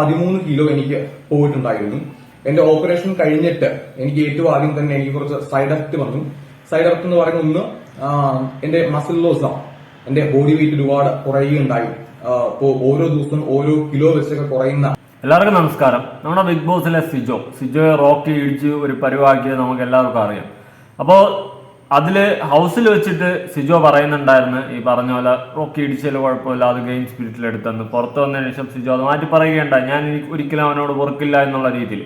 പതിമൂന്ന് കിലോ എനിക്ക് പോയിട്ടുണ്ടായിരുന്നു. എന്റെ ഓപ്പറേഷൻ കഴിഞ്ഞിട്ട് എനിക്ക് ഏറ്റവും ആദ്യം തന്നെ എനിക്ക് കുറച്ച് സൈഡ് എഫക്ട് വന്നു. സൈഡ് എഫക്ട് എന്ന് പറയുന്ന ഒന്ന് എന്റെ മസിൽ ലോസ് ആണ് എന്റെ ബോഡി വെയിറ്റ് ഒരുപാട് കുറയുകയുണ്ടായി. ഓരോ ദിവസവും ഓരോ കിലോ വെച്ചൊക്കെ കുറയുന്ന എല്ലാവർക്കും നമസ്കാരം. നമ്മുടെ ബിഗ് ബോസിലെ സിജോ. സിജോയെ റോക്കി ഇടിച്ച് ഒരു പരിവാക്കിയത് നമുക്ക് എല്ലാവർക്കും അറിയാം. അപ്പോൾ അതിൽ ഹൗസിൽ വെച്ചിട്ട് സിജോ പറയുന്നുണ്ടായിരുന്നു ഈ പറഞ്ഞ പോലെ റോക്കി ഇടിച്ചാൽ കുഴപ്പമില്ല അത് ഗെയിം സ്പിരിറ്റിൽ എടുത്തെന്ന് പുറത്ത് വന്നതിന് ശേഷം സിജോ അത് മാറ്റി പറയുകയുണ്ടായി. ഞാൻ ഒരിക്കലും അവനോട് പൊറുക്കില്ല എന്നുള്ള രീതിയിൽ.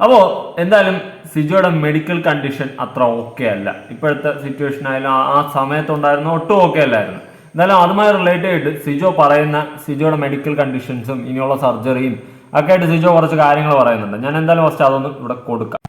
അപ്പോൾ എന്തായാലും സിജോയുടെ മെഡിക്കൽ കണ്ടീഷൻ അത്ര ഓക്കെ അല്ല. ഇപ്പോഴത്തെ സിറ്റുവേഷൻ ആയാലും ആ- ആ സമയത്തുണ്ടായിരുന്ന ഒട്ടും ഓക്കെ അല്ലായിരുന്നു. എന്തായാലും അതുമായി റിലേറ്റ് ആയിട്ട് സിജോ പറയുന്ന സിജോയുടെ മെഡിക്കൽ കണ്ടീഷൻസും ഇനിയുള്ള സർജറിയും ഒക്കെ ആയിട്ട് സിജോ കുറച്ച് കാര്യങ്ങൾ പറയുന്നുണ്ട്. ഞാൻ എന്തായാലും ഫസ്റ്റ് അതൊന്നും ഇവിടെ കൊടുക്കാം.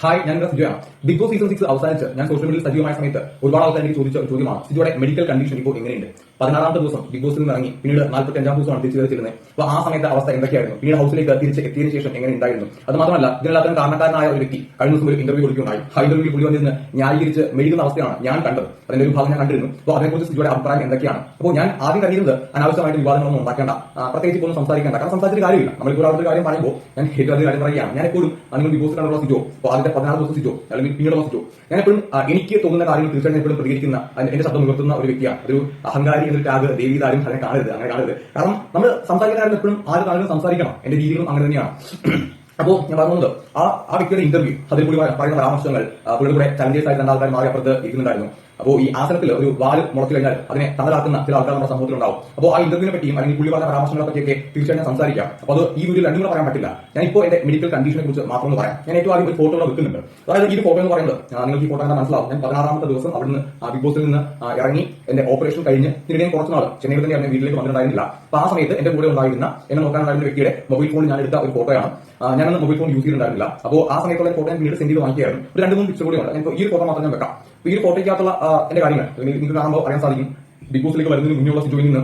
ഹായ് ഞാൻ സിജോയാണ് ബിഗ് ബോസ് സീസൺ സിക്സ് അവസാനിച്ച് ഞാൻ സോഷ്യൽ മീഡിയയിൽ സജീവമായ സമയത്ത് ഒരുപാട് ആൾക്കാർ എനിക്ക് ചോദിച്ച ചോദ്യമാണ്. സിജുയുടെ മെഡിക്കൽ കണ്ടീഷൻ ഇപ്പോൾ എങ്ങനെയുണ്ട്? പതിനാറാമത്തെ ദിവസം ബിഗ് ബോസിൽ നിന്ന് ഇറങ്ങി. പിന്നീട് നാൽപ്പത്തി അഞ്ചാം ദിവസമാണ് തിരിച്ചു കയറിച്ചിരുന്നത് അപ്പോൾ ആ സമയത്തെ അവസ്ഥ എന്തൊക്കെയായിരുന്നു? പിന്നീട് ഹൗസിലേക്ക് തിരിച്ച് എത്തിയതിനു ശേഷം എങ്ങനെ ഉണ്ടായിരുന്നു? അത് മാത്രമല്ല ഇതിനെല്ലാം കാരണക്കാരനായ ഒരു വ്യക്തി കഴിഞ്ഞ ദിവസം ഒരു ഇന്റർവ്യൂ കൊടുക്കുകയുണ്ടായി. ആ ഇന്റർവ്യൂ പുള്ളി വന്നിരുന്ന് ന്യായീകരിച്ച് മെഴുകുന്ന അവസ്ഥയാണ് ഞാൻ കണ്ടത്. അതിന്റെ ഒരു ഭാഗം ഞാൻ കണ്ടിരുന്നു. അപ്പോൾ അതിനെക്കുറിച്ച് സ്ഥിതിയുടെ അഭിപ്രായം എന്തൊക്കെയാണ്? അപ്പോൾ ഞാൻ ആദ്യം കരുതുന്നത് അനാവശ്യമായിട്ട് വിവാദങ്ങളൊന്നും ഉണ്ടാക്കേണ്ട. പ്രത്യേകിച്ച് ഒന്നും സംസാരിക്കേണ്ട. കാരണം സംസാരിച്ച കാര്യമില്ല. നമ്മൾ ഇപ്പോൾ ഒരു കാര്യം പറയുമ്പോൾ ഞാൻ അധികം കാര്യം പറയുകയാണ്. ഞാൻ എപ്പോഴും നിങ്ങൾ ബിഗ് ബോസ് കണ്ടുള്ള സ്ഥിതിയോ അപ്പോൾ അതിന്റെ പതിനാറ് ദിവസം സ്ഥിതിയോ അല്ലെങ്കിൽ പിന്നീട് സ്ഥിതിയോ ഞാൻ എപ്പോഴും എനിക്ക് തോന്നുന്ന കാര്യങ്ങൾ തീർച്ചയായിട്ടും എപ്പോഴും പ്രതികരിക്കുന്ന എന്റെ ശബ്ദം ഉയർത്തുന്ന ഒരു വ്യക്തിയാണ്. ഒരു അഹങ്കാരി എന്നൊരു ടാഗ് ആരും അങ്ങനെ കാണരുത് അങ്ങനെ കാണരുത്. കാരണം നമ്മൾ സംസാരിക്കുന്ന എപ്പോഴും ആര് കാണുന്നത് സംസാരിക്കണം. എന്റെ രീതികളും അങ്ങനെ തന്നെയാണ്. അപ്പോൾ ഞാൻ പറഞ്ഞത് ആ ആ വ്യക്തിയുടെ ഇന്റർവ്യൂ അതിൽ കൂടി പറയുന്ന പരാമർശങ്ങൾ ആ, പുള്ളിയുടെ കൂടെ ചലഞ്ചേഴ്സ് ആയിട്ട് രണ്ടാൾക്കാർ മാറി അപ്പുറത്ത് ഇരിക്കുന്നുണ്ടായിരുന്നു. അപ്പോൾ ഈ ആസനത്തിൽ ഒരു വാൽ മുളച്ചു കഴിഞ്ഞാൽ അതിനെ തണലാക്കുന്ന ചില ആൾക്കാർ നമ്മുടെ സമൂഹത്തിലുണ്ടാവും. അപ്പോൾ ആ ഇന്റർവ്യൂവിനെ പറ്റിയും അല്ലെങ്കിൽ പുള്ളി പറഞ്ഞ പരാമർശങ്ങളെ പറ്റിയൊക്കെ തീർച്ചയായും സംസാരിക്കാം. അപ്പോൾ അത് ഈ വീഡിയോയിൽ രണ്ടും കൂടെ പറയാൻ പറ്റില്ല. ഞാൻ ഇപ്പോൾ എന്റെ മെഡിക്കൽ കണ്ടീഷനെ കുറിച്ച് മാത്രം പറയാം. ഞാൻ ഏറ്റവും ആദ്യം ഒരു ഫോട്ടോ വെക്കുന്നുണ്ട്. അതായത് ഈ ഫോട്ടോ എന്ന് പറയുന്നത് നിങ്ങൾക്ക് ഈ ഫോട്ടോ കണ്ടാൽ മനസ്സിലാവും. ഞാൻ പതിനാറാമത്തെ ദിവസം അവിടുന്ന് ബിഗ് ബോസിൽ നിന്ന് ഇറങ്ങി എന്റെ ഓപ്പറേഷൻ കഴിഞ്ഞ് തിരികെ കുറച്ച് നാൾ ചെന്നൈയിൽ തന്നെ ഞാൻ വീട്ടിലേക്ക് വന്നിട്ടുണ്ടായിരുന്നില്ല. അപ്പോൾ ആ സമയത്ത് എന്റെ കൂടെ ഉണ്ടായിരുന്ന എന്നെ നോക്കാനുണ്ടായിരുന്ന വ്യക്തിയുടെ മൊബൈൽ ഫോൺ ഞാൻ എടുത്ത ഒരു ഫോട്ടോയാണ് ഞാനൊന്ന് മൊബൈൽ ഫോൺ യൂസ് ചെയ്തിട്ടുണ്ടായിരുന്നില്ല. അപ്പോൾ ആ സമയത്തുള്ള ഫോട്ടോ ഞാൻ പിന്നീട് സെൻഡ് ചെയ്ത് വാങ്ങിക്കുകയായിരുന്നു. ഒരു രണ്ട് മൂന്ന് പിക്ചർ കൂടി ഉണ്ട്. ഈ ഫോട്ടോ മാത്രം ഞാൻ വെക്കാം. ഈ ഒരു ഫോട്ടോയ്ക്കകത്തുള്ള എന്റെ കാര്യങ്ങൾ നിങ്ങൾക്ക് കാണുമ്പോൾ അറിയാൻ സാധിക്കും. ബിഗ് ബോസിലേക്ക് വരുന്നതിന് മുന്നുള്ള സിറ്റുവിൽ നിന്ന്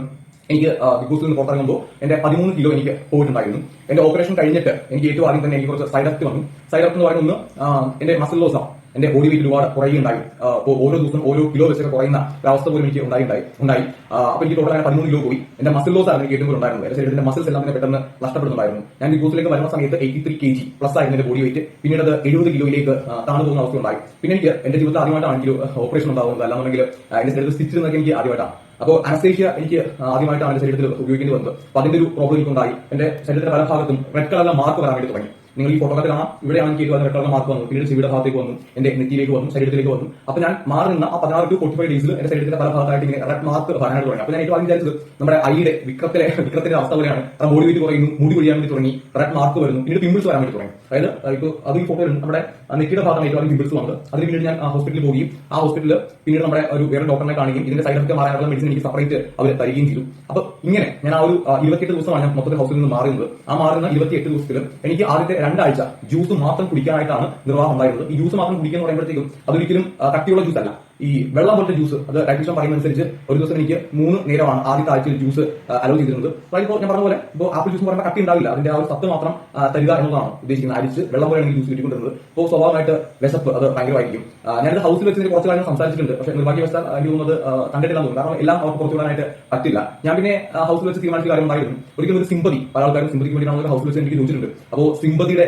എനിക്ക് ബിഗ് ബോസിൽ നിന്ന് പുറത്തിറങ്ങുമ്പോൾ എന്റെ പതിമൂന്ന് കിലോ എനിക്ക് പോയിട്ടുണ്ടായിരുന്നു. എന്റെ ഓപ്പറേഷൻ കഴിഞ്ഞിട്ട് എനിക്ക് ഏറ്റവും ആദ്യം തന്നെ എനിക്ക് കുറച്ച് സൈഡ് എഫക്ട് വന്നു. സൈഡ് എഫക്ട് എന്ന് പറയുന്നത് ഒന്ന് എന്റെ മസിൽ ലോസ് ആണ്. എന്റെ ബോഡി വെയിറ്റ് ഒരുപാട് കുറയുകയുണ്ടായി. അപ്പോൾ ഓരോ ദിവസം ഓരോ കിലോ വെച്ചൊക്കെ കുറയുന്ന ഒരവസ്ഥ പോലും എനിക്ക് ഉണ്ടായി ഉണ്ടായി ഉണ്ടായി. അപ്പോൾ എനിക്ക് ടോട്ടൽ പതിമൂന്ന് കിലോ പോയി. എന്റെ മസിൽ ലോസ് ആണ് എനിക്ക് ഏറ്റവും കൂടുതൽ ഉണ്ടായിരുന്നത് എന്റെ ശരീരത്തിന്റെ മസിൽസ് എല്ലാം തന്നെ പെട്ടെന്ന് നഷ്ടപ്പെടുന്നുണ്ടായിരുന്നു. ഞാൻ ഈ ബോസിലേക്ക് വരുന്ന സമയത്ത് eighty three K G plus ആയിരുന്നു എന്റെ ബോഡി വെയിറ്റ് പിന്നീട് അത് എഴുപത് കിലോയിലേക്ക് താണു പോകുന്ന അവസ്ഥ ഉണ്ടായി. പിന്നെ എനിക്ക് എന്റെ ജീവിതത്തിൽ ആദ്യമായിട്ടാണ് എനിക്ക് ഓപ്പറേഷൻ ഉണ്ടാകുന്നത്. അല്ലാന്നുണ്ടെങ്കിൽ എന്റെ ശരീരത്തിൽ സ്റ്റിച്ച് എന്നൊക്കെ എനിക്ക് ആദ്യമായിട്ടാണ്. അപ്പോൾ അനസ്തേഷ്യ എനിക്ക് ആദ്യമായിട്ടാണ് എന്റെ ശരീരത്തിൽ ഉപയോഗിക്കേണ്ടി വന്നത്. അപ്പോൾ അതിന്റെ ഒരു പ്രോബ്ലം എനിക്കുണ്ടായി. എന്റെ ശരീരത്തിന്റെ പല ഭാഗത്തും റെഡ് കളറിലെ മാർക്ക് വരാൻ വേണ്ടി തുടങ്ങി. നിങ്ങൾ ഈ ഫോട്ടോ കാണാം ഇവിടെയാണ് എനിക്ക് റെഡ് കളർ മാർക്ക് വന്നു പിന്നീട് ചെവിയുടെ ഭാഗത്തേക്ക് വന്നു എന്റെ നെറ്റിയിലേക്ക് വന്നു ശരീരത്തിലേക്ക് വന്നു. അപ്പൊ ഞാൻ മാറി നിന്ന ആ പതിനാറ് ടു ഫോർട്ടി ഫൈവ് ഡേയ്സിൽ എന്റെ ശരീരത്തിന്റെ പല ഭാഗത്തായിട്ട് ഇങ്ങനെ റെഡ് മാർക്ക് വരാനായിട്ട് തുടങ്ങി. അപ്പൊ ഞാൻ ഏറ്റവും വിചാരിച്ചത് നമ്മുടെ ഐയുടെ വിക്രത്തിലെ വിക്രത്തിന്റെ അവസ്ഥ പോലെയാണ്. കാരണം ബോഡി വെയിറ്റ് കുറയുന്നു മുടി കൊഴിയാൻ വേണ്ടി തുടങ്ങി റെഡ് മാർക്ക് വരുന്നു പിന്നീട് പിമ്പിൾസ് വരാൻ വേണ്ടി തുടങ്ങി. അതായത് ഇപ്പോൾ അത് ഈ ഫോട്ടോയിൽ നമ്മുടെ നെറ്റിയുടെ ഭാഗത്താണ് ഏറ്റവും പിമ്പിൾസ് വന്നത്. അതിന് പിന്നീട് ഞാൻ ഹോസ്പിറ്റലിൽ പോയി ആ ഹോസ്പിറ്റലിൽ പിന്നീട് നമ്മുടെ ഒരു വേറെ ഡോക്ടറിനെ കാണിക്കും ഇതിന്റെ സൈഡ് എഫക്ട് മാറാനുള്ള മെഡിസിൻ എനിക്ക് സെപ്പറേറ്റ് അവർ തരികയും ചെയ്തു. അപ്പൊ ഇങ്ങനെ ഞാൻ ആ ഒരു ആ, ഇരുപത്തിയെട്ട് ദിവസമാണ് ഞാൻ മൊത്തത്തിൽ ഹോസ്പിറ്റലിൽ നിന്ന് മാറുന്നത് ആ മാറുന്ന ഇരുപത്തിയെട്ട് ദിവസത്തിൽ എനിക്ക് ആദ്യത്തെ രണ്ടാഴ്ച ജ്യൂസ് മാത്രം കുടിക്കാനായിട്ടാണ് നിർവാഹം ഉണ്ടായിരുന്നത്. ഈ ജ്യൂസ് മാത്രം കുടിക്കുക എന്ന് പറയുമ്പോഴത്തേക്കും അതൊരിക്കലും കട്ടിയുള്ള ജ്യൂസ് അല്ല ഈ വെള്ളം പോലത്തെ ജ്യൂസ് അത് ഡയറ്റീഷ്യൻ പറയുന്ന അനുസരിച്ച് ഒരു ദിവസം എനിക്ക് മൂന്ന് നേരമാണ് ആദ്യത്തെ ആഴ്ചയിൽ ജ്യൂസ് അലോ ചെയ്തിരുന്നത്. അതായത് ഞാൻ പറഞ്ഞ പോലെ ഇപ്പോൾ ആപ്പിൾ ജ്യൂസ് പറയുമ്പോൾ കട്ടി ഉണ്ടാവില്ല. അതിന്റെ ആ ഒരു സത്ത് മാത്രം തരിക എന്നുള്ളതാണ് ഉദ്ദേശിക്കുന്നത്. അരിച്ച് വെള്ളം പോലെയാണ് ജ്യൂസ് കിട്ടിക്കൊണ്ടിരുന്നത്. അപ്പോൾ സ്വാഭാവികമായിട്ട് വിശപ്പ് അത് ഭയങ്കരമായിരിക്കും. ഞാനത് ഹൗസിൽ വെച്ച് കുറച്ച് കാര്യങ്ങൾ സംസാരിച്ചിട്ടുണ്ട്. പക്ഷേ നിർഭാഗ്യവശാൽ എനിക്ക് തോന്നുന്നത് കണ്ടിട്ടില്ല തോന്നുന്നു. കാരണം എല്ലാം അവർക്ക് പുറത്തു വിടാനായിട്ട് പറ്റില്ല. ഞാൻ പിന്നെ ഹൗസിൽ വെച്ച് തീരുമാനിച്ച കാര്യം ഉണ്ടായിരുന്നു. ഒരിക്കലും ഒരു സിമ്പതി പല ആൾക്കാരും സിമ്പതിക്ക് വേണ്ടിയാണ് ഹൗസിൽ വെച്ച് എനിക്ക് ചോദിച്ചിട്ടുണ്ട്. അപ്പോൾ സിമ്പതിയുടെ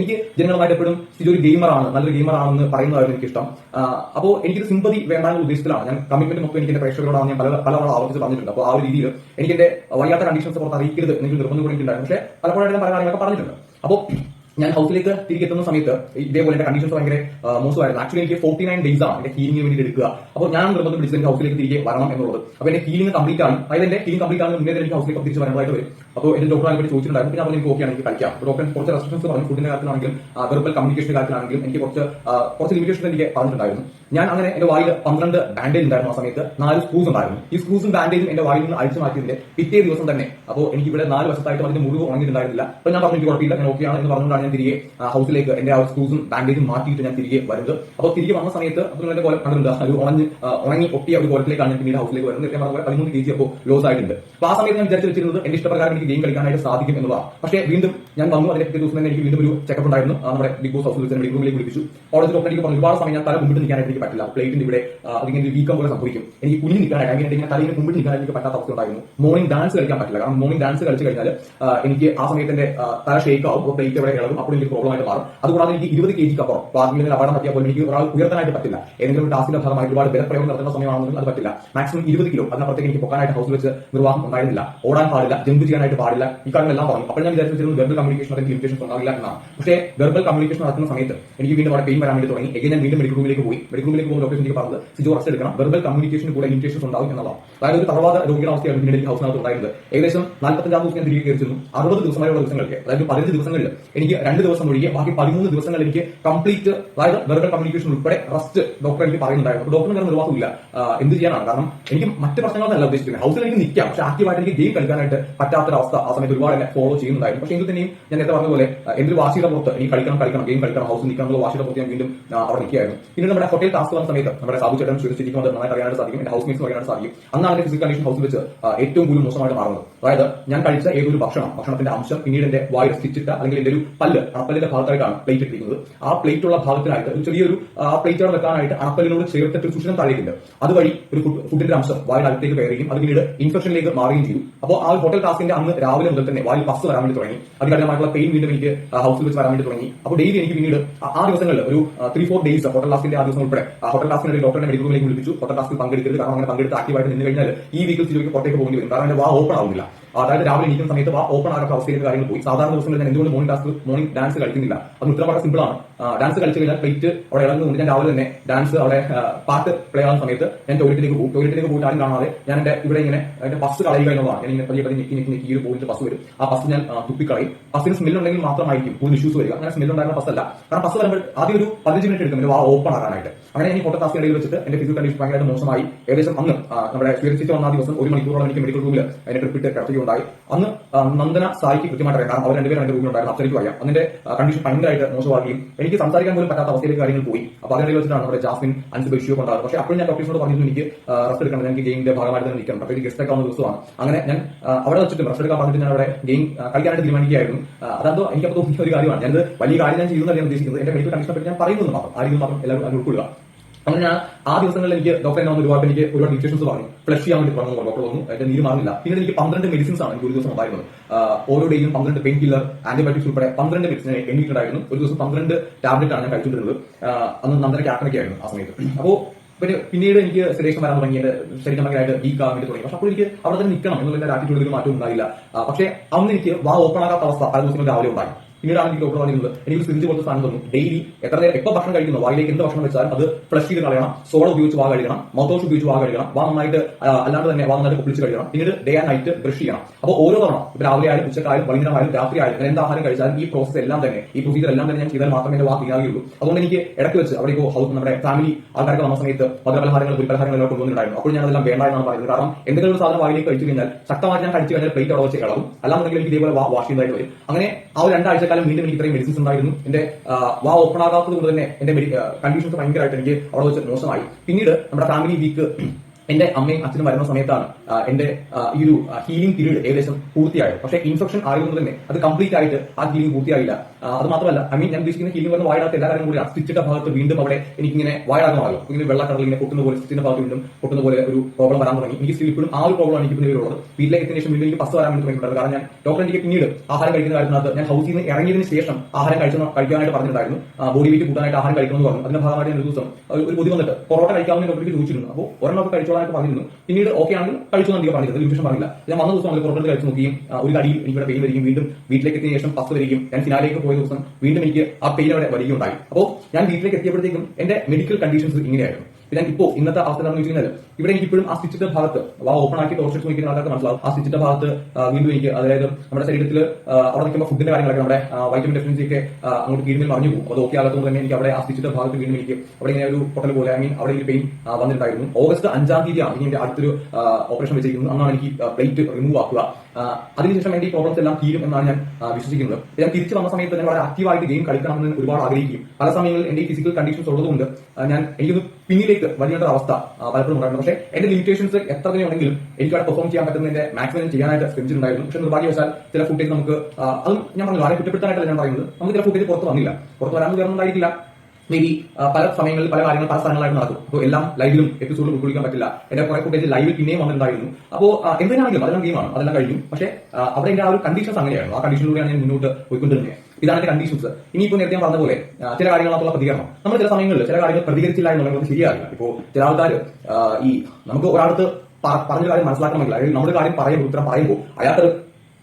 എനിക്ക് ജനങ്ങളുമായിട്ട് എപ്പോഴും ഇതൊരു ഗെയിമറാണ് നല്ലൊരു ഗെയിമറാണെന്ന് പറയുന്നതായിരുന്നു എനിക്ക് ഇഷ്ടം അപ്പോൾ എനിക്കൊരു സിമ്പതി വേണ്ടാനുള്ള ഉദ്ദേശത്തിലാണ്. ഞാൻ കമ്മിറ്റ്മെന്റ് മൊത്തം എനിക്ക് എന്റെ പ്രേക്ഷകരോടാണ് ഞാൻ പല പല തവണ ആവർത്തിച്ച് പറഞ്ഞിട്ടുണ്ട്. അപ്പോൾ ആ ഒരു രീതിയിൽ എനിക്ക് എന്റെ വയ്യാത്ത കണ്ടീഷൻസ് പുറത്ത് അറിയിക്കരുത് എനിക്ക് നിർബന്ധം കൂടി എനിക്കുണ്ടായിരുന്നു. പക്ഷേ പലപ്പോഴായിട്ട് ഞാൻ പല കാര്യങ്ങളൊക്കെ പറഞ്ഞിട്ടുണ്ട്. അപ്പോൾ ഞാൻ ഹൗസിലേക്ക് തിരികെ എത്തുന്ന സമയത്ത് ഇതേപോലെ എന്റെ കണ്ടീഷൻസ് ഭയങ്കര മോശമായിരുന്നു. ആക്ച്വലി എനിക്ക് ഫോർട്ടി നയൻ ഡേയ്സ് ആണ് എന്റെ ഹീലിംഗ് വേണ്ടി എടുക്കുക. അപ്പോൾ ഞാൻ നിർബന്ധം പിടിച്ചത് എനിക്ക് ഹൗസിലേക്ക് തിരികെ വരണം എന്നുള്ളത്. അപ്പോൾ എന്റെ ഹീലിംഗ് കംപ്ലീറ്റ് ആണ് അതായത് എന്റെ ഹീലിംഗ് കംപ്ലീറ്റ് ആണ് മുന്നേ എനിക്ക് ഹൗസിലേക്ക് തിരിച്ച് വരേണ്ടതായിട്ട് വരും. അപ്പോൾ എന്റെ ഡോക്ടർ അതിനെ ചോദിച്ചിട്ടുണ്ടായിരുന്നു. പിന്നെ അവർ എനിക്ക് ഓക്കെയാണ് എനിക്ക് കഴിക്കാം. ഡോക്ടർ കുറച്ച് റെസ്ട്രിക്ഷൻസ് പറഞ്ഞു ഫുഡിന്റെ കാര്യത്തിലാണെങ്കിലും വെർബൽ കമ്മ്യൂണിക്കേഷൻ കാര്യത്തിലാണെങ്കിലും എനിക്ക് കുറച്ച് കുറച്ച് ലിമിറ്റേഷൻ എനിക്ക് പറഞ്ഞിട്ടുണ്ടായിരുന്നു. ഞാൻ അങ്ങനെ എന്റെ വായിൽ പന്ത്രണ്ട് ബാൻഡേജ് ഉണ്ടായിരുന്നു ആ സമയത്ത്. നാല് സ്ക്രൂസ് ഉണ്ടായിരുന്നു. ഈ സ്ക്രൂസും ബാൻഡേജും എന്റെ വായിൽ നിന്ന് അഴിച്ചു മാറ്റിയതിന്റെ പിറ്റേ ദിവസം തന്നെ അപ്പോൾ എനിക്ക് ഇവിടെ നാല് വശത്തായിട്ട് അതിന്റെ മുറിവ് ഉണങ്ങിയിട്ടുണ്ടായിരുന്നില്ല. അപ്പോൾ ഞാൻ പറഞ്ഞു എനിക്ക് കുഴപ്പമില്ല ഞാൻ ഓക്കെയാണ് എന്ന് പറഞ്ഞുകൊണ്ടാണ് ഞാൻ തിരികെ ഹൗസിലേക്ക് എന്റെ ആ സ്ക്രൂസും ബാൻഡേജും മാറ്റിയിട്ട് ഞാൻ തിരികെ വരുന്നത്. അപ്പോൾ തിരികെ വന്ന സമയത്ത് അപ്പോൾ എന്റെ കോലം കണ്ടിട്ടുണ്ട് ഉറങ്ങി ആ, ഉണങ്ങി ഒട്ടിയ ഒരു കോലത്തിലേക്കാണ് പിന്നീട് ഹൗസിലേക്ക് വരുന്നത്. ഞാൻ പറഞ്ഞ പതിമൂന്ന് കെ ജി അപ്പോൾ ലോസ് ആയിട്ടുണ്ട്. അപ്പോൾ ആ സമയത്ത് ഞാൻ വിചാരിച്ചു വെച്ചിരുന്നത് എന്റെ ഇഷ്ടപ്രകാരം എനിക്ക് ഗെയിം കളിക്കാനായിട്ട് സാധിക്കും എന്നുള്ളതാണ് പക്ഷേ വീണ്ടും ഞാൻ വന്നു അതിന്റെ പിറ്റേ ദിവസം തന്നെ എനിക്ക് വീണ്ടും ഒരു ചെക്കപ്പ് ഉണ്ടായിരുന്നു. നമ്മുടെ ബിഗ് ബോസ് ഹൗസിൽ മെഡിക്കൽ റൂമിലേക്ക് വിളിപ്പിച്ചു. അവിടെ ഡോക്ടർ എനിക്ക് പറഞ്ഞു ഒരുപാട് സമയം ഞാൻ തല മുമ്പിട്ട് നിൽക്കാനായിട്ട് എനിക്ക് പറ്റില്ല. പ്ലേറ്റിന്റെ ഇവിടെ അതിങ്ങനെ വീക്കം പോലെ സംഭവിക്കും. എനിക്ക് കുഞ്ഞു നിൽക്കാനായിട്ട് അങ്ങനെ ഇങ്ങനെ തലയിൽ മുമ്പിട്ട് നിൽക്കാൻ എനിക്ക് പറ്റാത്ത അവസ്ഥ ഉണ്ടായിരുന്നു. മോർണിംഗ് ഡാൻസ് കളിക്കാൻ പറ്റില്ല. കാരണം മോർണിംഗ് ഡാൻസ് കളിച്ചു കഴിഞ്ഞാൽ എനിക്ക് ആ സമയത്തിന്റെ തല ഷേക്ക് ആവും. അപ്പോൾ പ്ലേറ്റ് എവിടെ ഇളകും? അപ്പോൾ എനിക്ക് പ്രോബ്ലം ആയിട്ട് മാറും. അതുകൂടാതെ എനിക്ക് ഇരുപത് കെ ജിക്ക് അപ്പുറം. പാർക്കിംഗിൽ അപകടം പറ്റിയാൽ പോലും എനിക്ക് ഒരാൾ ഉയർത്താനായിട്ട് പറ്റില്ല. ഏതെങ്കിലും ടാസ്കിന്റെ ഭാഗമായി ഒരുപാട് ബലപ്രയോഗം നടത്തുന്ന സമയമാണെന്നുണ്ടെങ്കിൽ അത് പറ്റില്ല. മാക്സിമം ഇരുപത് കിലോ അതിനപ്പുറത്തേക്ക് എനിക്ക് പൊക്കാനായിട്ട് ഹൗസിൽ വെച്ച് നിർവാഹം ഉണ്ടായിരുന്നില്ല. ഓടാൻ പാടില്ല. ജമ്പ് ചെയ്യാനായിട്ട് പാടില്ല. ഈ കാര്യങ്ങളെല്ലാം പറഞ്ഞു. അപ്പോൾ ഞാൻ വിചാരിച്ചിരുന്നു വെർബൽ കമ്മ്യൂണിക്കേഷൻ അതിന് ലിമിറ്റേഷൻസ് ഉണ്ടാവില്ല എന്നാണ്. പക്ഷേ വെർബൽ കമ്മ്യൂണിക്കേഷൻ നടത്തുന്ന സമയത്ത് എനിക്ക് വീണ്ടും അവിടെ പെയിൻ വരാൻ വേണ്ടി തുടങ്ങി. എങ്കിൽ ഞാൻ വീണ്ടും മെഡിക്കൽ റൂമിലേക്ക് പോയി. മെഡിക്കൽ റൂമിലേക്ക് പോകുന്ന ഡോക്ടർ എനിക്ക് പറഞ്ഞത് സിജോ റെസ്റ്റ് എടുക്കണം. വെർബൽ കമ്മ്യൂണിക്കേഷന് കൂടെ ലിമിറ്റേഷൻസ് ഉണ്ടാവും എന്നുള്ളതാണ്. അതായത് ഒരു തറവാദ രോഗിയുടെ അവസ്ഥയാണ് പിന്നീട് ഹൗസിനകത്ത് ഉണ്ടായിരുന്നത്. ഏകദേശം നാൽപ്പത്തഞ്ചാം ദിവസം ഞാൻ തിരികെ കയറിച്ചിരുന്നു അറുപത് ദിവസമായുള്ള ദിവസങ്ങൾക്ക് അതായത് പതിനഞ്ച് ദിവസങ്ങളിൽ എനിക്ക് രണ്ട് ദിവസം ഒഴികെ ബാക്കി പതിമൂന്ന് ദിവസങ്ങൾ എനിക്ക് കംപ്ലീറ്റ് അതായത് വെർബൽ കമ്മ്യൂണിക്കേഷൻ ഉൾപ്പെടെ റസ്റ്റ് ഡോക്ടർ എനിക്ക് പറയുന്നുണ്ടായിരുന്നു. അപ്പോൾ ഡോക്ടറിന് നിർവാഹമില്ല എന്ത് ചെയ്യാനാണ്? കാരണം എനിക്ക് മറ്റ് പ്രശ്നങ്ങളൊന്നല്ല ഉദ്ദേശിക്കുന്നത്. ഹൗസിൽ എനിക്ക് നിൽക്കാം. പക്ഷേ ആക്റ്റീവായിട്ട് എനിക്ക് ഗെയിം കളിക്കാനായിട്ട് പറ്റാത്തൊരവസ്ഥ ആ സമയത്ത് ഒരുപാട് എന്നെ ഫോളോ ചെയ്യുന്നുണ്ടായിരുന്നു. പക്ഷേ എങ്കിൽ തന്നെയും ഞാൻ നേരത്തെ പറഞ്ഞ പോലെ എന്തൊരു വാശിയുടെ പുറത്ത് എനിക്ക് കളിക്കണം കളിക്കണം ഗെയിം കളിക്കണം ഹൗസ് നിൽക്കണം എന്നുള്ള വാശിയുടെ പുറത്ത് ഞാൻ വീണ്ടും അവിടെ നിൽക്കുകയായിരുന്നു. പിന്നെ നമ്മുടെ ഹോട്ടൽ ടാസ്ക് വന്ന സമയത്ത് നമ്മുടെ സാബു ചേട്ടൻ അത് നന്നായിട്ട് അറിയാനായിട്ട് സാധിക്കും. എന്റെ ഹൗസ് മേറ്റ്സ് അറിയാനായിട്ട് സാധിക്കും. അന്നാണ് എന്റെ ഫിസിക്കൽ കണ്ടീഷൻ ഹൗസിൽ വെച്ച് ഏറ്റവും കൂടുതൽ മോശമായിട്ട് മാറുന്നത്. അതായത് ഞാൻ കഴിച്ച ഏതൊരു ഭക്ഷണം ഭക്ഷണത്തിന്റെ അംശം പിന്നീട് എന്റെ വായിൽ സ്റ്റിച്ചിട്ട അല്ലെങ്കിൽ എന്റെ ഒരു പല്ല് അണപ്പല്ലിന്റെ ഭാഗത്തായിട്ടാണ് പ്ലേറ്റ് ഇട്ടിരിക്കുന്നത്. ആ പ്ലേറ്റ് ഉള്ള ഭാഗത്തിനായിട്ട് ഒരു ചെറിയൊരു ആ പ്ലേറ്റ് അവിടെ വെക്കാനായിട്ട് അണപ്പല്ലിനോട് ചേർത്തിട്ട് സുഷിരം താഴേക്കില്ല അതുവഴി ഒരു ഫുഡിന്റെ അംശം വായിൽ അടുത്തേക്ക് കയറുകയും അത് പിന്നീട് ഇൻഫെക്ഷനിലേക്ക് മാറുകയും ചെയ്തു അപ്പോൾ ആ ഹോട്ടൽ ടാസ്കിന്റെ അന്ന് രാവിലെ മുതൽ തന്നെ വായിൽ പസ് വരാൻ വേണ്ടി തുടങ്ങി. അതികഠിനമായിട്ടുള്ള പെയിൻ വീണ്ടും എനിക്ക് ഹൗസിൽ വെച്ച് വരാൻ വേണ്ടി തുടങ്ങി. അപ്പോൾ ഡെയിലി എനിക്ക് പിന്നീട് ആ- ദിവസങ്ങളിൽ ഒരു ത്രീ ഫോർ ഡേയ്സ് ഹോട്ടൽ ടാസ്കിന്റെ ആ ദിവസം ഉൾപ്പെടെ ഹോട്ടൽ ടാസ്കിന്റെ ഡോക്ടറിനെ മെഡിക്കൽ റൂമിലേക്ക് വിളിപ്പിച്ചു. ഹോട്ടൽ ടാസ്കിൽ പങ്കെടുക്കരുത്. കാരണം അങ്ങനെ പങ്കെടുത്ത് ആക്റ്റീവായിട്ട് നിന്ന് കഴിഞ്ഞാൽ ഈ വീക്കിൽ തിരികെ പുറത്തേക്ക് പോകേണ്ടി വരും. കാരണം എന്റെ വാ ഓപ്പൺ ആവുന്നില്ല. അതായത് രാവിലെ എണീക്കുന്ന സമയത്ത് ഓപ്പൺ ആകാത്ത അവസ്ഥയിലേക്ക് കാര്യങ്ങൾ പോയി. സാധാരണ ദിവസങ്ങളിൽ ഞാൻ എന്തുകൊണ്ട് മോർണിംഗ് ടാസ്ക് മോർണിംഗ് ഡാൻസ് കളിക്കുന്നില്ല? അത് ഉത്തരം വളരെ സിമ്പിൾ ആണ്. ഡാൻസ് കളിച്ചു കഴിഞ്ഞാൽ പ്ലേറ്റ് അവിടെ ഇളകുന്നുണ്ട്. ഞാൻ രാവിലെ തന്നെ ഡാൻസ് അവിടെ പാട്ട് പ്ലേ ആവുന്ന സമയത്ത് ഞാൻ ടോയ്ലറ്റിലേക്ക് പോകും. ടോയ്ലറ്റിലേക്ക് പോയിട്ട് ആരും കാണാതെ ഞാൻ എന്റെ ഇവിടെ ഇങ്ങനെ എന്റെ ബസ് കളയുക എന്നുള്ളതാണ്. ഞാൻ ഇങ്ങനെ പതിയെ പതിയെ ഞെക്കി ഞെക്കി ഞെക്കി ഈ ഒരു പസ് വരും. ആ ബസ് ഞാൻ തുപ്പിക്കളയും. ബസ്സിന് സ്മെൽ ഉണ്ടെങ്കിൽ മാത്രമായിരിക്കും കൂടുതൽ ഇഷ്യൂസ് വരിക. അങ്ങനെ ബസ് അല്ല. കാരണം ബസ് വരുമ്പോൾ ആദ്യം ഒരു പതിനഞ്ച് മിനിറ്റ് എടുക്കും. ആ ഓപ്പൺ ആകാനായിട്ട് അങ്ങനെ ഞാൻ ഫോട്ടോ ടാസ്ക് ഇടയിൽ വെച്ചിട്ട് എന്റെ ഫിസിക്കൽ കണ്ടീഷൻ ഭയങ്കരമായിട്ട് മോശമായി. ഏകദേശം അന്ന് നമ്മുടെ സ്വീകരിച്ചിട്ട് വന്ന ദിവസം ഒരു മണിക്കൂറോളം എനിക്ക് മെഡിക്കൽ റൂമിൽ അതിന്റെ ട്രിപ്പിട്ട് കിടത്തുകയുണ്ടായി അന്ന് നന്ദന സായിക്ക് കൃത്യമായിട്ട് കാരണം അവർ രണ്ടുപേരും എന്റെ റൂമിലുണ്ടായിരുന്നു അത്രയ്ക്കും അറിയാം. അതിന്റെ കണ്ടീഷൻ ഭയങ്കരമായിട്ട് മോശമാവുകയും എനിക്ക് സംസാരിക്കാൻ പോലും പറ്റാത്ത അവസ്ഥയിലേക്ക് കാര്യങ്ങൾ പോയി. അപ്പൊ അതിനിടയിൽ വെച്ചിട്ടാണ് നമ്മുടെ ജാസ്മിൻ അഞ്ച് ബഷീർ കൊണ്ടാണ് പക്ഷേ അപ്പോൾ ഞാൻ ഡോക്ടേഴ്സിനോട് പറഞ്ഞിരുന്നു എനിക്ക് റെസ്റ്റ് എടുക്കണം. എനിക്ക് ഗെയിമിന്റെ ഭാഗമായിട്ട് തന്നെ നിൽക്കണം. പക്ഷേ ഗസ്റ്റ് ഒക്കെ ആവുന്ന ദിവസമാണ്. അങ്ങനെ ഞാൻ അവിടെ വെച്ചിട്ട് റെസ്റ്റ് എടുക്കാൻ പറഞ്ഞിട്ട് ഞാൻ അവിടെ ഗെയിം കളിക്കാനായിട്ട് തീരുമാനിക്കുകയായിരുന്നു. അതെന്തോ എനിക്കപ്പോൾ തോന്നിയ ഒരു കാര്യമാണ്. ഞാൻ വലിയ കാര്യം ഞാൻ ചെയ്യുന്നതല്ല ഞാൻ ഉദ്ദേശിക്കുന്നത്. എന്റെ മെഡിക്കൽ കണ്ടീഷനെ പറ്റി ഞാൻ പറയുന്നത് മാത്രം. ആ രീതിയിൽ മാത്രം എല്ലാവരും ഉൾക്കൊള്ളുക. അങ്ങനെ ഞാൻ ആ ദിവസങ്ങളിൽ എനിക്ക് ഡോക്ടർ എന്നെ വന്ന് ഒരുപാട് എനിക്ക് ഒരുപാട് ഇൻഫെക്ഷൻസ് പറഞ്ഞു. ഫ്ലഷ് ചെയ്യാൻ വേണ്ടി പറഞ്ഞു ഡോക്ടർ തോന്നുന്നു എന്റെ നീര് മാറില്ല പിന്നീട് എനിക്ക് പന്ത്രണ്ട് മെഡിസിൻസ് ആണ് എനിക്ക് ഒരു ദിവസം ഉണ്ടായിരുന്നത്. ഓരോ ഡേയും പന്ത്രണ്ട് പെയിൻ കില്ലർ ആന്റിബയോട്ടിക്സ് ഉൾപ്പെടെ പന്ത്രണ്ട് മെഡിസിൻ എണ്ണിയിട്ടുണ്ടായിരുന്നു ഒരു ദിവസം പന്ത്രണ്ട് ടാബ്ലറ്റ് ആണ് ഞാൻ കഴിച്ചിട്ടുള്ളത് അന്ന് നന്ദന ക്യാപ്റ്റനൊക്കെ ആയിരുന്നു ആ സമയത്ത്. അപ്പോ പിന്നെ പിന്നീട് എനിക്ക് സെലക്ഷൻ വരാൻ തുടങ്ങി. എന്റെ ശരീരം ഭയങ്കരമായിട്ട് വീക്ക് ആകാൻ വേണ്ടി തുടങ്ങി. പക്ഷെ അപ്പോൾ എനിക്ക് അവിടെ തന്നെ നിൽക്കണം എന്നുള്ള ആറ്റിറ്റ്യൂഡിൽ മാറ്റം ഉണ്ടായില്ല. പക്ഷേ അന്ന് എനിക്ക് വാ ഓപ്പൺ ആകാത്ത അവസ്ഥ പല ദിവസങ്ങൾ രാവിലെ ഉണ്ടായി. പിന്നീടാണ് എനിക്ക് ഡോക്ടർ പറയുന്നത് എനിക്ക് സിറിഞ്ച് പോലത്തെ സാധനം തന്നു. ഡെയിലി എത്ര നേരം എപ്പോൾ ഭക്ഷണം കഴിക്കുന്നു വായിലേക്ക് എന്ത് ഭക്ഷണം വെച്ചാലും അത് ഫ്ലഷ് ചെയ്ത് കളയണം സോഡ ഉപയോഗിച്ച് വാ കഴിക്കണം മൗത്ത് ഉപയോഗിച്ച് വാ കഴിക്കണം വാ നന്നായിട്ട് അല്ലാണ്ട് തന്നെ വാ നന്നായിട്ട് പൊളിച്ച് കഴിക്കണം പിന്നീട് ഡേ ആൻഡ് നൈറ്റ് ബ്രഷ് ചെയ്യണം. അപ്പോൾ ഓരോ തവണ രാവിലെ ആയാലും ഉച്ചക്കായാലും വൈകുന്നേരമായാലും രാത്രി ആയാലും ഞാൻ എന്ത് ആഹാരം കഴിച്ചാലും ഈ പ്രോസസ് എല്ലാം തന്നെ ഈ പ്രൊസീജിയർ എല്ലാം തന്നെ ഞാൻ ചെയ്താൽ മാത്രമേ വാ ക്ലിയറാകുള്ളൂ അതുകൊണ്ട് എനിക്ക് ഇടയ്ക്ക് വെച്ച് അവിടെ ഇപ്പോൾ ഹൗസ് നമ്മുടെ ഫാമിലി ആൾക്കാരൊക്കെ വന്ന സമയത്ത് മധുരപലഹാരങ്ങൾ പുൽപ്പലഹാരങ്ങൾ എല്ലാം കൊണ്ടുവന്നിട്ടുണ്ടായിരുന്നു. അപ്പോൾ ഞാൻ അതെല്ലാം വേണ്ട എന്നാണ് പറയുന്നത്. കാരണം എന്തെങ്കിലും ഒരു സാധനം വായിലേക്ക് കഴിച്ചു കഴിഞ്ഞാൽ ശക്തമായി ഞാൻ കഴിച്ചു കഴിഞ്ഞാൽ പ്ലേറ്റ് അവിടെ വെച്ച് കളവും അല്ലാന്നുണ്ടെങ്കിൽ എനിക്ക് ഇതേപോലെ വാഷ് ചെയ്തായിട്ട് വരും. അങ്ങനെ ആ ഒരു രണ്ടാഴ്ചക്കാലം വീണ്ടും എനിക്ക് ഇത്രയും മെഡിസിൻസ് ഉണ്ടായിരുന്നു. എന്റെ വാ ഓപ്പൺ ആകാത്തത് കൊണ്ട് തന്നെ എന്റെ കണ്ടീഷൻസ് ഭയങ്കരമായിട്ട് എനിക്ക് അവിടെ വെച്ച് മോശമായി. പിന്നീട് നമ്മുടെ ഫാമിലി വീക്ക് എന്റെ അമ്മയും അച്ഛനും വരുന്ന സമയത്താണ് എന്റെ ഈ ഒരു ഹീലിംഗ് പീരീഡ് ഏകദേശം പൂർത്തിയായത്. പക്ഷേ ഇൻഫെക്ഷൻ ആയതുകൊണ്ട് തന്നെ അത് കംപ്ലീറ്റ് ആയിട്ട് ആ ഹീലിംഗ് പൂർത്തിയായില്ല. അത് മാത്രമല്ല ഐ മീൻ ഞാൻ ഉദ്ദേശിക്കുന്ന ഹീലിംഗ് വന്ന് വായിടാത്ത എല്ലാ കാര്യങ്ങളും കൂടി സ്റ്റിച്ചിട്ട ഭാഗത്ത് വീണ്ടും അവിടെ എനിക്കിങ്ങനെ വായിടാകണമല്ലോ ഇങ്ങനെ വെള്ളക്കടൽ ഇങ്ങനെ പൊട്ടുന്ന പോലെ സ്റ്റിച്ചിന്റെ ഭാഗത്ത് വീണ്ടും പൊട്ടുന്ന പോലെ ഒരു പ്രോബ്ലം വരാൻ തുടങ്ങി. എനിക്ക് സ്റ്റിൽ ഇപ്പോഴും ആ ഒരു പ്രോബ്ലം എനിക്ക് നിലവിലുള്ളത് വീട്ടിലേക്ക് ശേഷം വീണ്ടും എനിക്ക് പസ് വരാൻ വേണ്ടി തുടങ്ങിയിട്ടുണ്ട് കാരണം ഞാൻ ഡോക്ടർ എനിക്ക് പിന്നീട് ആഹാരം കഴിക്കുന്ന കാര്യത്തിനകത്ത് ഞാൻ ഹൗസിൽ നിന്ന് ഇറങ്ങിയതിന് ശേഷം ആഹാരം കഴിച്ചു കഴിക്കാനായിട്ട് പറഞ്ഞിട്ടുണ്ടായിരുന്നു. ബോഡി വെയിറ്റ് കൂട്ടാനായിട്ട് ആഹാരം കഴിക്കണമെന്ന് പറഞ്ഞു. അതിന്റെ ഭാഗമായിട്ട് ഞാൻ ഒരു ദിവസം ഒരു- ബുദ്ധി വന്നിട്ട് പൊറോട്ട കഴിക്കാവുന്ന ഡോക്ടർക്ക് ചോദിച്ചിരുന്നു. അപ്പോൾ ഒരെണ്ണമൊക്കെ കഴിച്ചോളാനായിട്ട് പറഞ്ഞിരുന്നു. പിന്നീട് ഓക്കെ ആണ് കഴിച്ചു എന്ന് എനിക്ക് പറഞ്ഞിരുന്നത് ഇൻഫെക്ഷൻ പറഞ്ഞില്ല. ഞാൻ വന്ന ദിവസം പൊറോട്ട കഴിച്ച് നോക്കിയും ആ, ഒരു കടിയിൽ എനിക്കിവിടെ പെയിൻ വരികയും വീണ്ടും വീട്ടിലേക്ക് എത്തിയ ശേഷം പത്ത് വരികയും ഞാൻ ഫിനാലേക്ക് പോയ ദിവസം വീണ്ടും എനിക്ക് ആ പെയിൻ അവിടെ വരികയുണ്ടായി. അപ്പോൾ ഞാൻ വീട്ടിലേക്ക് എത്തിയപ്പോഴത്തേക്കും എന്റെ മെഡിക്കൽ കണ്ടീഷൻസ് ഇങ്ങനെയായിരുന്നു. പിന്നെ ഇപ്പോ ഇന്നത്തെ അവസ്ഥ വെച്ച് കഴിഞ്ഞാൽ ഇവിടെ എനിക്ക് ഇപ്പോഴും ആ സ്റ്റിച്ചിന്റെ ഭാഗത്ത് വാ ഓപ്പൺ ആക്കി ടോർച്ചർ നോക്കിയിരിക്കുന്ന ആൾക്കാർക്ക് മനസ്സിലാവും. ആ സ്റ്റിച്ചിന്റെ ഭാഗത്ത് ആ, വീണ്ടും എനിക്ക് അതായത് നമ്മുടെ ശരീരത്തിൽ അവിടെ നിൽക്കുമ്പോൾ ഫുഡിന്റെ കാര്യങ്ങളൊക്കെ നമ്മുടെ വൈറ്റമിൻ ഡെഫിഷ്യൻസി ഒക്കെ ആ, അങ്ങോട്ട് കീഴിൽ മറിഞ്ഞു പോകും. അത് ഓക്കെ ആകാത്തതുകൊണ്ട് തന്നെ എനിക്ക് അവിടെ ആ സ്റ്റിച്ചിന്റെ ഭാഗത്ത് വീണ്ടും എനിക്ക് അവിടെ ഇങ്ങനെ ഒരു പൊട്ടൽ പോലെ ഐ മീൻ അവിടെ എനിക്ക് പെയിൻ വന്നിട്ടുണ്ടായിരുന്നു. ഓഗസ്റ്റ് അഞ്ചാം തീയതിയാണ് ഇനി എന്റെ അടുത്തൊരു ഓപ്പറേഷൻ വെച്ചിരിക്കുന്നത്. അന്നാണ് എനിക്ക് പ്ലേറ്റ് റിമൂവ് ആക്കുക. ആ, അതിനുശേഷം വേണ്ടി പ്രോബ്ലംസ് എല്ലാം തീരും എന്നാണ് ഞാൻ വിശ്വസിക്കുന്നത്. ഞാൻ തിരിച്ചു വന്ന സമയത്ത് തന്നെ വളരെ ആക്റ്റീവായിട്ട് ഗെയിം കളിക്കണമെന്ന് ഒരുപാട് ആഗ്രഹിക്കും പല സമയങ്ങളിൽ എന്റെ ഫിസിക്കൽ കണ്ടീഷൻസ് ഉള്ളതുകൊണ്ട് ഞാൻ എനിക്കൊന്ന് പിന്നിലേക്ക് വലിയൊരു അവസ്ഥ പലപ്പോഴും ഉണ്ടായിരുന്നു പക്ഷേ എന്റെ ലിമിറ്റേഷൻസ് എത്ര തന്നെ ഉണ്ടെങ്കിലും എനിക്ക് അവിടെ പെർഫോം ചെയ്യാൻ പറ്റുന്നതിന്റെ മാക്സിമം ചെയ്യാനായിട്ട് ശ്രമിച്ചിട്ടുണ്ടായിരുന്നു പക്ഷേ നിർഭാഗ്യവശാൽ ചില ഫുട്ടേജ് നമുക്ക് അതും ഞാൻ പറഞ്ഞു ആരെ കുറ്റപ്പെടുത്താനായിട്ടല്ല ഞാൻ പറയുന്നത്. നമുക്ക് ചില ഫുട്ടേജ് പുറത്ത് വന്നില്ല. പുറത്ത് വരാൻ കയറുന്നുണ്ടായിരിക്കില്ല മേ ബി പല സമയങ്ങളിൽ പല കാര്യങ്ങൾ പല സ്ഥലങ്ങളായിട്ട് നടക്കും. അപ്പോൾ എല്ലാം ലൈവിലും എപ്പിസോഡിലും ഉൾക്കൊള്ളിക്കാൻ പറ്റില്ല. എന്റെ കുറെ ഫുട്ടേജ് ലൈവിൽ പിന്നെയും വന്നിട്ടുണ്ടായിരുന്നു. അപ്പോൾ എന്തിനാണെങ്കിലും അതെല്ലാം ഗെയിമാണ് അതെല്ലാം കഴിഞ്ഞു. പക്ഷേ അവിടെ എന്റെ ആ ഒരു കണ്ടീഷൻസ് അങ്ങനെയായിരുന്നു. ആ കണ്ടീഷനിലൂടെയാണ് ഞാൻ മുന്നോട്ട് പോയിക്കൊണ്ടിരുന്നത്. ഇതാണ് എന്റെ കണ്ടീഷൻസ് ഇനിയിപ്പോൾ നേരത്തെ പറഞ്ഞ പോലെ ചില കാര്യങ്ങളൊക്കെയുള്ള പ്രതികരണം. നമ്മൾ ചില സമയങ്ങളിൽ ചില കാര്യങ്ങൾ പ്രതികരിച്ചില്ല എന്നുള്ളത് ശരിയാകില്ല. ഇപ്പോൾ ചില ആൾക്കാർ ഈ നമുക്ക് ഒരാൾക്ക് പറഞ്ഞ കാര്യം മനസ്സിലാക്കണമെങ്കിൽ അല്ലെങ്കിൽ നമ്മുടെ കാര്യം പറയുമ്പോൾ ഉത്തരം പറയുമ്പോൾ അയാൾക്ക്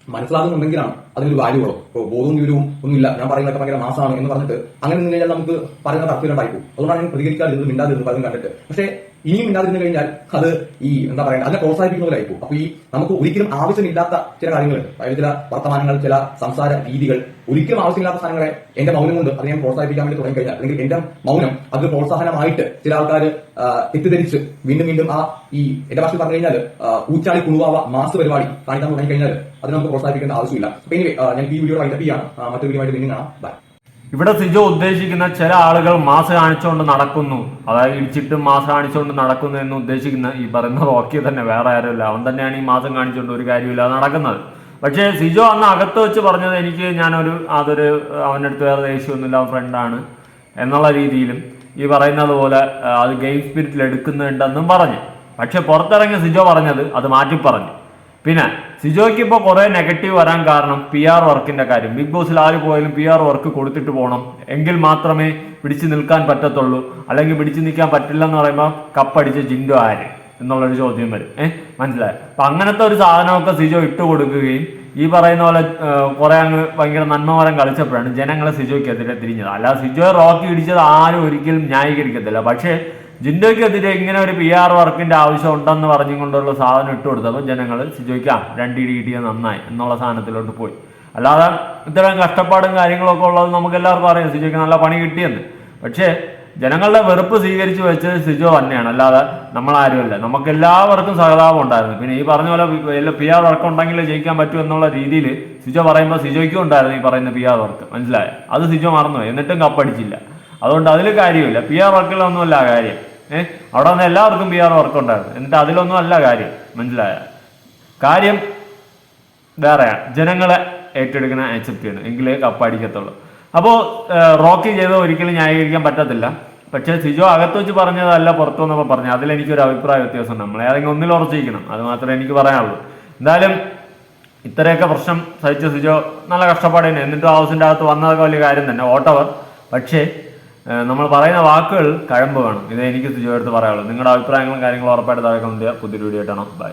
മനസ്സിലാകുന്നുണ്ടെങ്കിലാണ് അതിനൊരു വാല്യൂ ഉള്ളൂ. ഇപ്പോൾ ബോധവും വിവരവും ഒന്നുമില്ല. ഞാൻ പറയുന്നതൊക്കെ ഭയങ്കര മാസമാണ് എന്ന് പറഞ്ഞിട്ട് അങ്ങനെ നിന്ന് കഴിഞ്ഞാൽ നമുക്ക് പറയുന്ന തർക്കം ഉണ്ടായിപ്പോ അതുകൊണ്ടാണ് ഞാൻ പ്രതികരിക്കാതിരുന്നത് മിണ്ടാതിരുന്നത് പലതും കണ്ടിട്ട്. പക്ഷേ ഇനിയും മിണ്ടാതിരുന്നു കഴിഞ്ഞാൽ അത് ഈ എന്താ പറയുക അതിനെ പ്രോത്സാഹിപ്പിക്കുന്ന പോലെ ആയിപ്പോകും അപ്പൊ ഈ നമുക്ക് ഒരിക്കലും ആവശ്യമില്ലാത്ത ചില കാര്യങ്ങളുണ്ട്. അതായത് ചില വർത്തമാനങ്ങൾ ചില സംസാര രീതികൾ ഒരിക്കലും ആവശ്യമില്ലാത്ത സാധനങ്ങളെ എന്റെ മൗനം കൊണ്ട് അത് ഞാൻ പ്രോത്സാഹിപ്പിക്കാൻ വേണ്ടി തുടങ്ങി കഴിഞ്ഞാൽ അല്ലെങ്കിൽ എന്റെ മൗനം അത് പ്രോത്സാഹനമായിട്ട് ചില ആൾക്കാർ തെറ്റിദ്ധരിച്ച് വീണ്ടും വീണ്ടും ആ ഈ എന്റെ ഭാഷയിൽ പറഞ്ഞു കഴിഞ്ഞാൽ ഊച്ചാളി കുണുവാവ മാസ് പരിപാടി കാണിക്കാൻ തുടങ്ങി കഴിഞ്ഞാൽ അത് നമുക്ക് പ്രോത്സാഹിപ്പിക്കേണ്ട ആവശ്യമില്ല. അപ്പൊ ഇനി ഞാൻ ഈ വീഡിയോ വൈകിട്ട് ചെയ്യാണ്. ആ, മറ്റൊരു വീഡിയോ ആയിട്ട് വീണ്ടും കാണാം. ബൈ ഇവിടെ സിജോ ഉദ്ദേശിക്കുന്ന ചില ആളുകൾ മാസം കാണിച്ചുകൊണ്ട് നടക്കുന്നു. അതായത് ഇടിച്ചിട്ട് മാസം കാണിച്ചുകൊണ്ട് നടക്കുന്നു എന്ന് ഉദ്ദേശിക്കുന്ന ഈ പറയുന്ന റോക്കി തന്നെ വേറെ ആരുമില്ല. അവൻ തന്നെയാണ് ഈ മാസം കാണിച്ചുകൊണ്ട് ഒരു കാര്യമില്ലാതെ നടക്കുന്നത്. പക്ഷേ സിജോ അന്ന് അകത്ത് വെച്ച് പറഞ്ഞത് എനിക്ക് ഞാനൊരു അതൊരു അവന്റെ അടുത്ത് വേറെ ദേഷ്യമൊന്നുമില്ല അവൻ ഫ്രണ്ടാണ് എന്നുള്ള രീതിയിലും ഈ പറയുന്നത് പോലെ അത് ഗെയിം സ്പിരിറ്റിൽ എടുക്കുന്നുണ്ടെന്നും പറഞ്ഞു. പക്ഷെ പുറത്തിറങ്ങിയ സിജോ പറഞ്ഞത് അത് മാറ്റി പറഞ്ഞു പിന്നെ സിജോയ്ക്ക് ഇപ്പോൾ കുറേ നെഗറ്റീവ് വരാൻ കാരണം പി ആർ വർക്കിന്റെ കാര്യം. ബിഗ് ബോസിൽ ആര് പോയാലും പി ആർ വർക്ക് കൊടുത്തിട്ട് പോകണം. എങ്കിൽ മാത്രമേ പിടിച്ചു നിൽക്കാൻ പറ്റത്തുള്ളൂ. അല്ലെങ്കിൽ പിടിച്ചു നിൽക്കാൻ പറ്റില്ല എന്ന് പറയുമ്പോൾ കപ്പടിച്ച് ജിൻഡോ ആര്? എന്നുള്ളൊരു ചോദ്യം വരും. ഏഹ് മനസ്സിലായി? അപ്പൊ അങ്ങനത്തെ ഒരു സാധനമൊക്കെ സിജോ ഇട്ട് കൊടുക്കുകയും ഈ പറയുന്ന പോലെ കുറെ അങ്ങ് ഭയങ്കര നന്മമരം കളിച്ചപ്പോഴാണ് ജനങ്ങളെ സിജോയ്ക്ക് സിജോയ്ക്കെതിരെ തിരിഞ്ഞത്. അല്ലാതെ സിജോയെ റോക്കി ഇടിച്ചത് ആരും ഒരിക്കലും ന്യായീകരിക്കത്തില്ല. പക്ഷേ ജിൻഡോയ്ക്കെതിരെ ഇങ്ങനെ ഒരു പി ആർ വർക്കിന്റെ ആവശ്യം ഉണ്ടെന്ന് പറഞ്ഞുകൊണ്ടുള്ള സാധനം ഇട്ട് കൊടുത്തപ്പോൾ ജനങ്ങൾ സിജോയ്ക്ക് രണ്ട് ഇടി കിട്ടിയത് നന്നായി എന്നുള്ള സാധനത്തിലോട്ട് പോയി. അല്ലാതെ ഇത്തരം കഷ്ടപ്പാടും കാര്യങ്ങളൊക്കെ ഉള്ളത് നമുക്ക് എല്ലാവർക്കും അറിയാം. സിജോയ്ക്ക് നല്ല പണി കിട്ടിയെന്ന്. പക്ഷേ ജനങ്ങളുടെ വെറുപ്പ് സ്വീകരിച്ചു വെച്ചത് സിജോ തന്നെയാണ്. അല്ലാതെ നമ്മളാരുമല്ല നമുക്ക് എല്ലാവർക്കും സഹതാപം ഉണ്ടായിരുന്നു. പിന്നെ ഈ പറഞ്ഞ പോലെ പി ആർ വർക്ക് ഉണ്ടെങ്കിൽ ജയിക്കാൻ പറ്റൂ എന്നുള്ള രീതിയിൽ സിജോ പറയുമ്പോൾ സിജോയ്ക്കും ഉണ്ടായിരുന്നു ഈ പറയുന്ന പി ആർ വർക്ക് മനസ്സിലായോ? അത് സിജോ മറന്നുപോയി. എന്നിട്ടും കപ്പടിച്ചില്ല. അതുകൊണ്ട് അതിൽ കാര്യമില്ല. പി ആർ വർക്കിലൊന്നുമല്ല കാര്യം. ഏഹ് അവിടെ വന്ന് എല്ലാവർക്കും പി ആർ വർക്ക് ഉണ്ടായിരുന്നു. എന്നിട്ട് അതിലൊന്നും അല്ല കാര്യം. മനസ്സിലായ? കാര്യം വേറെയാണ് ജനങ്ങളെ ഏറ്റെടുക്കുന്ന ആക്സെപ്റ്റ് ചെയ്യണം എങ്കിലേ കപ്പടിക്കത്തുള്ളൂ അപ്പോൾ റോക്കി ചെയ്ത് ഒരിക്കലും ന്യായീകരിക്കാൻ പറ്റത്തില്ല. പക്ഷേ സിജോ അകത്ത് വെച്ച് പറഞ്ഞതല്ല പുറത്തു വന്നപ്പോൾ പറഞ്ഞു അതിലെനിക്കൊരു അഭിപ്രായ വ്യത്യാസം നമ്മൾ ഏതെങ്കിലും ഒന്നിൽ ഉറച്ചിരിക്കണം. അത് മാത്രമേ എനിക്ക് പറയാനുള്ളൂ. എന്തായാലും ഇത്രയൊക്കെ പ്രശ്നം സഹിച്ച സിജോ നല്ല കഷ്ടപ്പാട് തന്നെ. എന്നിട്ടും ഹൗസിന്റെ അകത്ത് വന്നതൊക്കെ വലിയ കാര്യം തന്നെ. ഓട്ടവർ പക്ഷേ നമ്മൾ പറയുന്ന വാക്കുകൾ കഴമ്പ് വേണം. ഇത് എനിക്ക് സിജോ എടുത്ത് പറയാനുള്ളൂ. നിങ്ങളുടെ അഭിപ്രായങ്ങളും കാര്യങ്ങളും ഉറപ്പായിട്ട് താഴെ കമന്റ് ചെയ്യുക. പുതിയൊരു വീഡിയോ ആയിട്ടാണ് ബൈ